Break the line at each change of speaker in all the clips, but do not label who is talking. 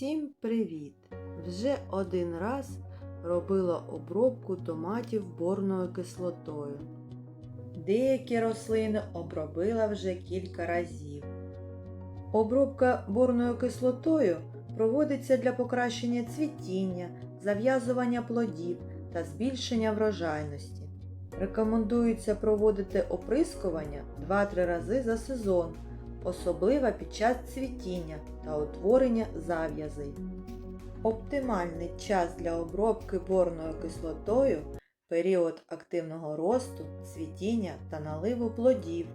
Всім привіт! Вже один раз робила обробку томатів борною кислотою. Деякі рослини обробила вже кілька разів. Обробка борною кислотою проводиться для покращення цвітіння, зав'язування плодів та збільшення врожайності. Рекомендується проводити оприскування 2-3 рази за сезон, особливо під час цвітіння та утворення зав'язей. Оптимальний час для обробки борною кислотою період активного росту, цвітіння та наливу плодів.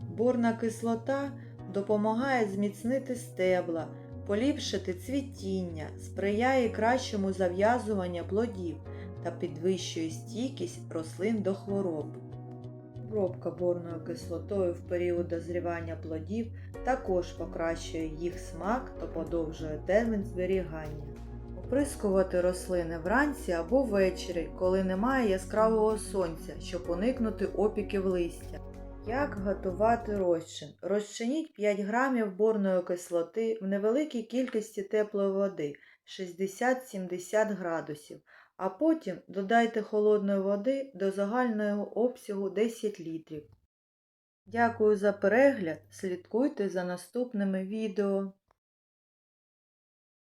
Борна кислота допомагає зміцнити стебла, поліпшити цвітіння, сприяє кращому зав'язуванню плодів та підвищує стійкість рослин до хвороб. Обробка борною кислотою в період дозрівання плодів також покращує їх смак та подовжує термін зберігання. Оприскувати рослини вранці або ввечері, коли немає яскравого сонця, щоб уникнути опіків листя. Як готувати розчин? Розчиніть 5 грамів борної кислоти в невеликій кількості теплої води 60-70 градусів, а потім додайте холодної води до загального обсягу 10 літрів. Дякую за перегляд, слідкуйте за наступними відео.